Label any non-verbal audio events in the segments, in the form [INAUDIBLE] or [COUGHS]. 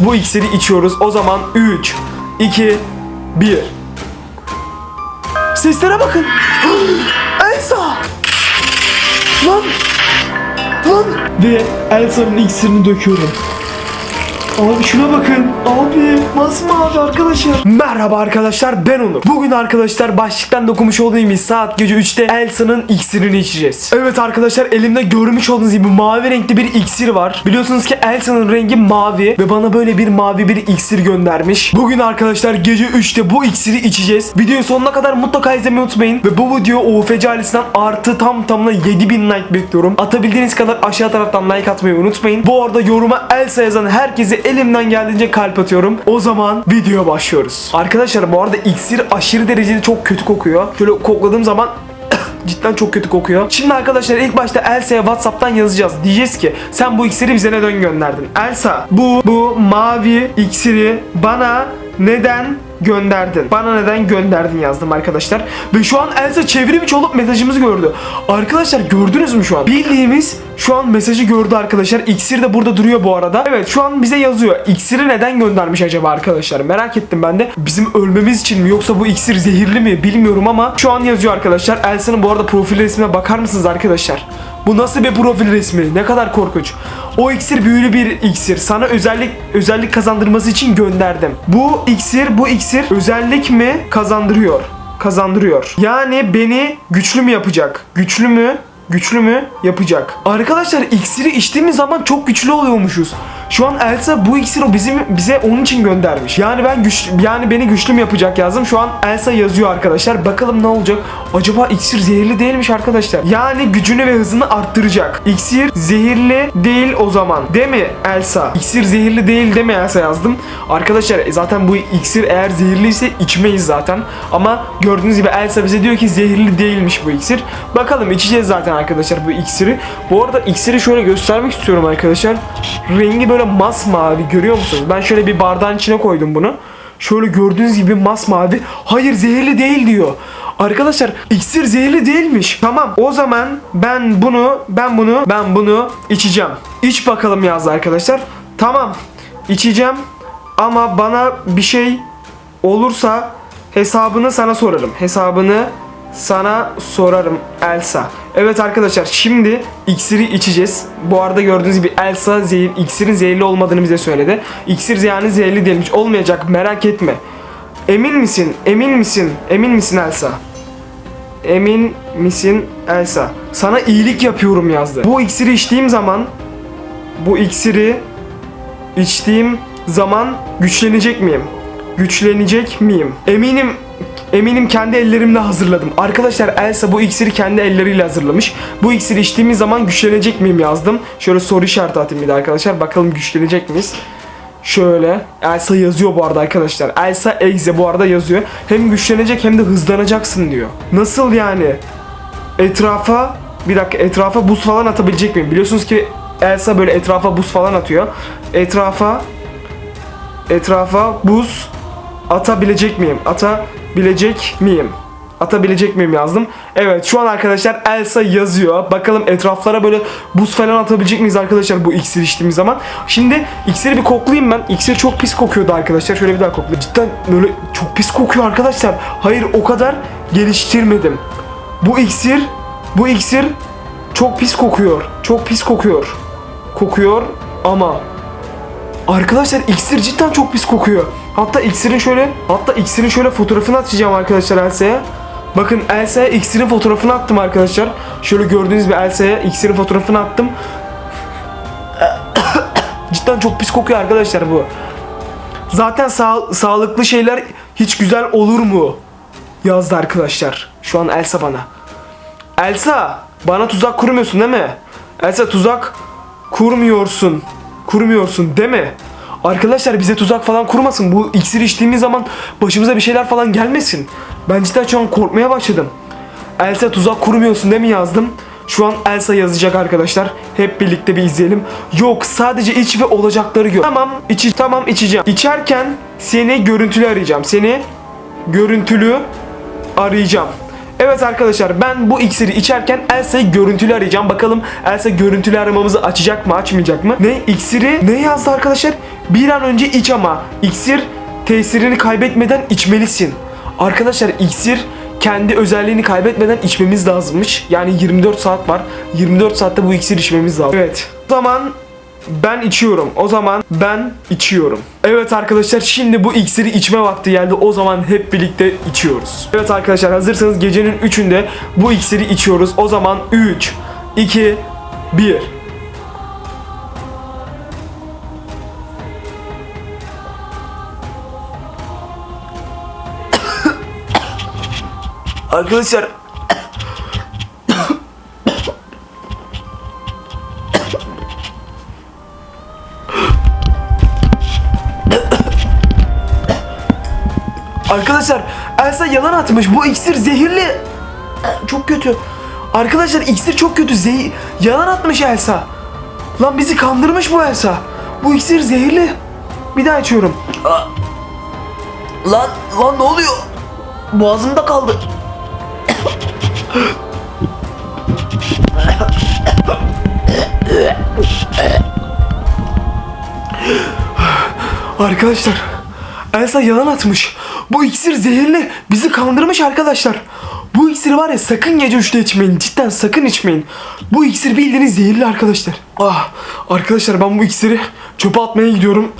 Bu iksiri içiyoruz. O zaman 3, 2, 1. Seslere bakın. [GASPS] Elsa. Lan. Lan. Ve Elsa'nın iksirini döküyorum. Abi şuna bakın. Abi masmavi arkadaşlar. Merhaba arkadaşlar ben Onur. Bugün arkadaşlar başlıktan da okumuş olduğum gibi saat gece 3'te Elsa'nın iksirini içeceğiz. Evet arkadaşlar elimde görmüş olduğunuz gibi mavi renkli bir iksir var. Biliyorsunuz ki Elsa'nın rengi mavi ve bana böyle bir mavi bir iksir göndermiş. Bugün arkadaşlar gece 3'te bu iksiri içeceğiz. Videoyu sonuna kadar mutlaka izlemeyi unutmayın. Ve bu video UFC ailesinden artı tam tamına 7000 like bekliyorum. Atabildiğiniz kadar aşağı taraftan like atmayı unutmayın. Bu arada yoruma Elsa yazan herkese elimden geldiğince kalp atıyorum. O zaman videoya başlıyoruz. Arkadaşlar bu arada iksir aşırı derecede çok kötü kokuyor. Şöyle kokladığım zaman [COUGHS] Cidden çok kötü kokuyor. Şimdi arkadaşlar ilk başta Elsa'ya Whatsapp'tan yazacağız. Diyeceğiz ki sen bu iksiri bize neden gönderdin? Elsa bu bu mavi iksiri bana neden gönderdin? Bana neden gönderdin yazdım arkadaşlar. Ve şu an Elsa çevrim içi olup mesajımızı gördü. Arkadaşlar gördünüz mü şu an? Bildiğimiz şu an mesajı gördü arkadaşlar. İksir de burada duruyor bu arada. Evet şu an bize yazıyor. İksiri neden göndermiş acaba arkadaşlar? Merak ettim ben de. Bizim ölmemiz için mi yoksa bu iksir zehirli mi bilmiyorum ama şu an yazıyor arkadaşlar. Elsa'nın bu arada profil resmine bakar mısınız arkadaşlar? Bu nasıl bir profil resmi? Ne kadar korkunç. O iksir büyülü bir iksir. Sana özellik özellik kazandırması için gönderdim. Bu iksir, bu iksir özellik mi kazandırıyor? Kazandırıyor. Yani beni güçlü mü yapacak? Güçlü mü? Güçlü mü? Yapacak. Arkadaşlar iksiri içtiğimiz zaman çok güçlü oluyormuşuz. Şu an Elsa bu iksiri bizim bize onun için göndermiş. Yani ben güç yani beni güçlü mü yapacak yazdım. Şu an Elsa yazıyor arkadaşlar. Bakalım ne olacak? Acaba iksir zehirli değilmiş arkadaşlar. Yani gücünü ve hızını arttıracak. İksir zehirli değil o zaman. Değil mi Elsa? İksir zehirli değil değil mi Elsa yazdım. Arkadaşlar e, zaten bu iksir eğer zehirliyse içmeyiz zaten. Ama gördüğünüz gibi Elsa bize diyor ki zehirli değilmiş bu iksir. Bakalım içeceğiz zaten arkadaşlar bu iksiri. Bu arada iksiri şöyle göstermek istiyorum arkadaşlar. Rengi böyle masmavi görüyor musunuz? Ben şöyle bir bardağın içine koydum bunu. Şöyle gördüğünüz gibi masmavi. Hayır zehirli değil diyor. Arkadaşlar iksir zehirli değilmiş. Tamam o zaman ben bunu ben bunu ben bunu içeceğim. İç bakalım yazdı arkadaşlar. Tamam içeceğim ama bana bir şey olursa hesabını sana sorarım. Hesabını sana sorarım Elsa. Evet arkadaşlar şimdi iksiri içeceğiz. Bu arada gördüğünüz gibi Elsa zehir, iksirin zehirli olmadığını bize söyledi. İksir yani zehirli değilmiş. Olmayacak merak etme. Emin misin? Emin misin? Emin misin Elsa? Emin misin Elsa? Sana iyilik yapıyorum yazdı. Bu iksiri içtiğim zaman bu iksiri içtiğim zaman güçlenecek miyim? Güçlenecek miyim? Eminim Eminim kendi ellerimle hazırladım. Arkadaşlar Elsa bu iksiri kendi elleriyle hazırlamış. Bu iksiri içtiğimiz zaman güçlenecek miyim yazdım. Şöyle soru işareti atayım bir de arkadaşlar. Bakalım güçlenecek miyiz? Şöyle. Elsa yazıyor bu arada arkadaşlar. Elsa Egze bu arada yazıyor. Hem güçlenecek hem de hızlanacaksın diyor. Nasıl yani? Etrafa bir dakika etrafa buz falan atabilecek miyim? Biliyorsunuz ki Elsa böyle etrafa buz falan atıyor. Etrafa etrafa buz atabilecek miyim? Atabilecek miyim? Atabilecek miyim yazdım. Evet şu an arkadaşlar Elsa yazıyor. Bakalım etraflara böyle buz falan atabilecek miyiz arkadaşlar bu iksir içtiğimiz zaman. Şimdi iksiri bir koklayayım ben. İksir çok pis kokuyordu arkadaşlar. Şöyle bir daha koklayayım. Cidden böyle çok pis kokuyor arkadaşlar. Hayır o kadar geliştirmedim. Bu iksir, bu iksir çok pis kokuyor. Çok pis kokuyor. Kokuyor ama Arkadaşlar iksir cidden çok pis kokuyor. Hatta iksirin şöyle, hatta iksirin şöyle fotoğrafını atacağım arkadaşlar Elsa'ya. Bakın Elsa'ya iksirin fotoğrafını attım arkadaşlar. Şöyle gördüğünüz gibi Elsa'ya iksirin fotoğrafını attım. [COUGHS] cidden çok pis kokuyor arkadaşlar bu. Zaten sağ- sağlıklı şeyler hiç güzel olur mu? Yazdı arkadaşlar. Şu an Elsa bana. Elsa bana tuzak kurmuyorsun değil mi? Elsa tuzak kurmuyorsun. Kurmuyorsun değil mi? Arkadaşlar bize tuzak falan kurmasın. Bu iksiri içtiğimiz zaman başımıza bir şeyler falan gelmesin. Ben cidden şu an korkmaya başladım. Elsa tuzak kurmuyorsun değil mi yazdım? Şu an Elsa yazacak arkadaşlar. Hep birlikte bir izleyelim. Yok sadece iç ve olacakları gör. Tamam içi tamam içeceğim. İçerken seni görüntülü arayacağım. Seni görüntülü arayacağım. Evet arkadaşlar ben bu iksiri içerken Elsa'yı görüntülü arayacağım. Bakalım Elsa görüntülü aramamızı açacak mı açmayacak mı? Ne iksiri ne yazdı arkadaşlar? Bir an önce iç ama iksir tesirini kaybetmeden içmelisin. Arkadaşlar iksir kendi özelliğini kaybetmeden içmemiz lazımmış. Yani 24 saat var. 24 saatte bu iksir içmemiz lazım. Evet. O zaman ben içiyorum. O zaman ben içiyorum. Evet arkadaşlar şimdi bu iksiri içme vakti geldi. O zaman hep birlikte içiyoruz. Evet arkadaşlar hazırsanız gecenin 3'ünde bu iksiri içiyoruz. O zaman 3, 2, 1. Arkadaşlar Arkadaşlar Elsa yalan atmış. Bu iksir zehirli. Çok kötü. Arkadaşlar iksir çok kötü. Zehir... Yalan atmış Elsa. Lan bizi kandırmış bu Elsa. Bu iksir zehirli. Bir daha içiyorum. Lan lan ne oluyor? Boğazımda kaldı. Arkadaşlar Elsa yalan atmış. Bu iksir zehirli. Bizi kandırmış arkadaşlar. Bu iksir var ya sakın gece 3'te içmeyin. Cidden sakın içmeyin. Bu iksir bildiğiniz zehirli arkadaşlar. Ah arkadaşlar ben bu iksiri çöpe atmaya gidiyorum.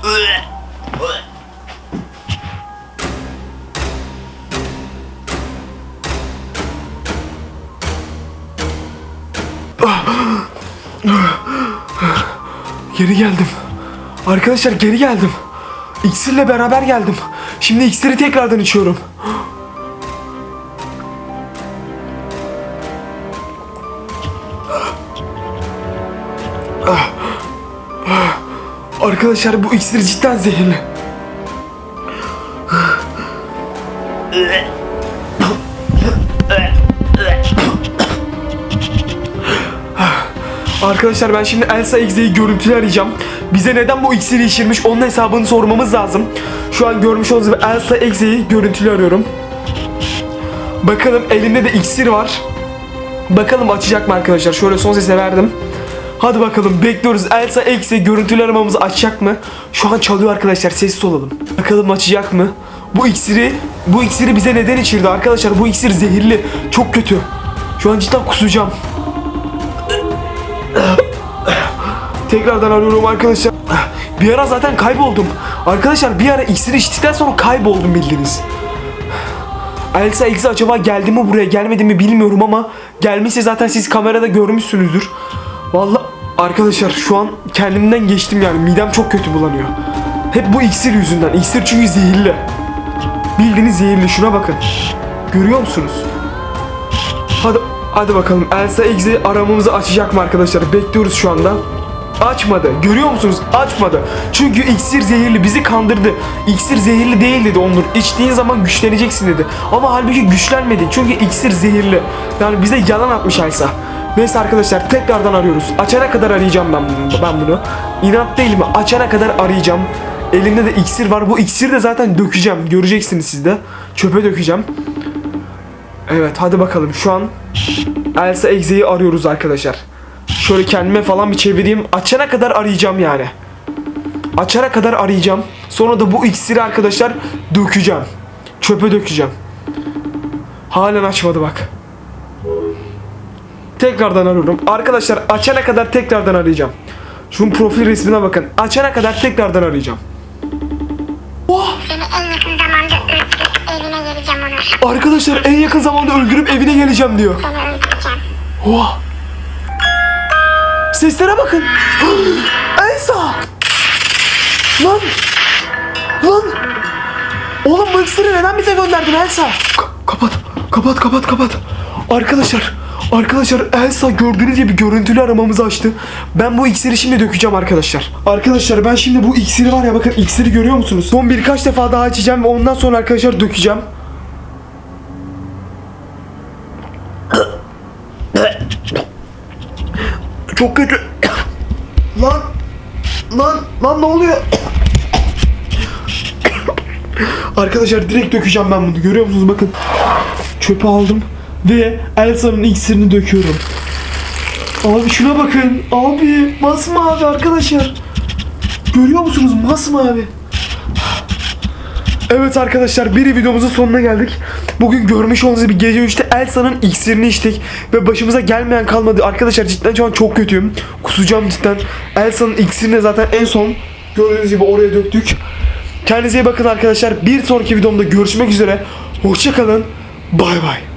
Geri geldim. Arkadaşlar geri geldim. İksirle beraber geldim. Şimdi iksiri tekrardan içiyorum. Arkadaşlar bu iksir cidden zehirli. Arkadaşlar ben şimdi Elsa Exe'yi görüntülü arayacağım. Bize neden bu iksiri içirmiş onun hesabını sormamız lazım. Şu an görmüş olduğunuz gibi Elsa Exe'yi görüntülü arıyorum. Bakalım elimde de iksir var. Bakalım açacak mı arkadaşlar? Şöyle son sese verdim. Hadi bakalım bekliyoruz. Elsa Exe görüntülü aramamızı açacak mı? Şu an çalıyor arkadaşlar. Sessiz olalım. Bakalım açacak mı? Bu iksiri bu iksiri bize neden içirdi arkadaşlar? Bu iksir zehirli. Çok kötü. Şu an cidden kusacağım. [COUGHS] Tekrardan arıyorum arkadaşlar. Bir ara zaten kayboldum. Arkadaşlar bir ara iksiri içtikten sonra kayboldum bildiğiniz. Elsa Exe acaba geldi mi buraya gelmedi mi bilmiyorum ama gelmişse zaten siz kamerada görmüşsünüzdür. Vallahi arkadaşlar şu an kendimden geçtim yani midem çok kötü bulanıyor. Hep bu iksir yüzünden. İksir çünkü zehirli. Bildiğiniz zehirli şuna bakın. Görüyor musunuz? Hadi hadi bakalım Elsa Exe aramamızı açacak mı arkadaşlar? Bekliyoruz şu anda. Açmadı. Görüyor musunuz? Açmadı. Çünkü iksir zehirli. Bizi kandırdı. İksir zehirli değil dedi Onur. İçtiğin zaman güçleneceksin dedi. Ama halbuki güçlenmedin. Çünkü iksir zehirli. Yani bize yalan atmış Elsa. Neyse arkadaşlar tekrardan arıyoruz. Açana kadar arayacağım ben bunu. Ben bunu. İnat değil mi? Açana kadar arayacağım. Elimde de iksir var. Bu iksiri de zaten dökeceğim. Göreceksiniz siz de. Çöpe dökeceğim. Evet hadi bakalım. Şu an Elsa Exe'yi arıyoruz arkadaşlar. Şöyle kendime falan bir çevireyim. Açana kadar arayacağım yani. Açana kadar arayacağım. Sonra da bu iksiri arkadaşlar dökeceğim. Çöpe dökeceğim. Halen açmadı bak. Tekrardan arıyorum. Arkadaşlar açana kadar tekrardan arayacağım. Şunun profil resmine bakın. Açana kadar tekrardan arayacağım. Yakın zamanda öldürüp evine geleceğim Onur. Arkadaşlar en yakın zamanda öldürüp evine geleceğim diyor. Seni öldüreceğim. Oha! Seslere bakın. Elsa! Lan! Lan! Oğlum bu iksiri neden bize gönderdin Elsa? Ka- kapat, kapat, kapat, kapat. Arkadaşlar, arkadaşlar Elsa gördüğünüz gibi görüntülü aramamızı açtı. Ben bu iksiri şimdi dökeceğim arkadaşlar. Arkadaşlar ben şimdi bu iksiri var ya bakın iksiri görüyor musunuz? Son birkaç defa daha içeceğim ve ondan sonra arkadaşlar dökeceğim. Çok kötü. lan. Lan. Lan ne oluyor? Arkadaşlar direkt dökeceğim ben bunu. Görüyor musunuz? Bakın. Çöpe aldım. Ve Elsa'nın iksirini döküyorum. Abi şuna bakın. Abi masmavi arkadaşlar. Görüyor musunuz masmavi? Evet arkadaşlar bir videomuzun sonuna geldik. Bugün görmüş olduğunuz gibi gece 3'te Elsa'nın iksirini içtik. Ve başımıza gelmeyen kalmadı. Arkadaşlar cidden şu an çok kötüyüm. Kusacağım cidden. Elsa'nın iksirini zaten en son gördüğünüz gibi oraya döktük. Kendinize iyi bakın arkadaşlar. Bir sonraki videomda görüşmek üzere. Hoşçakalın. Bay bay.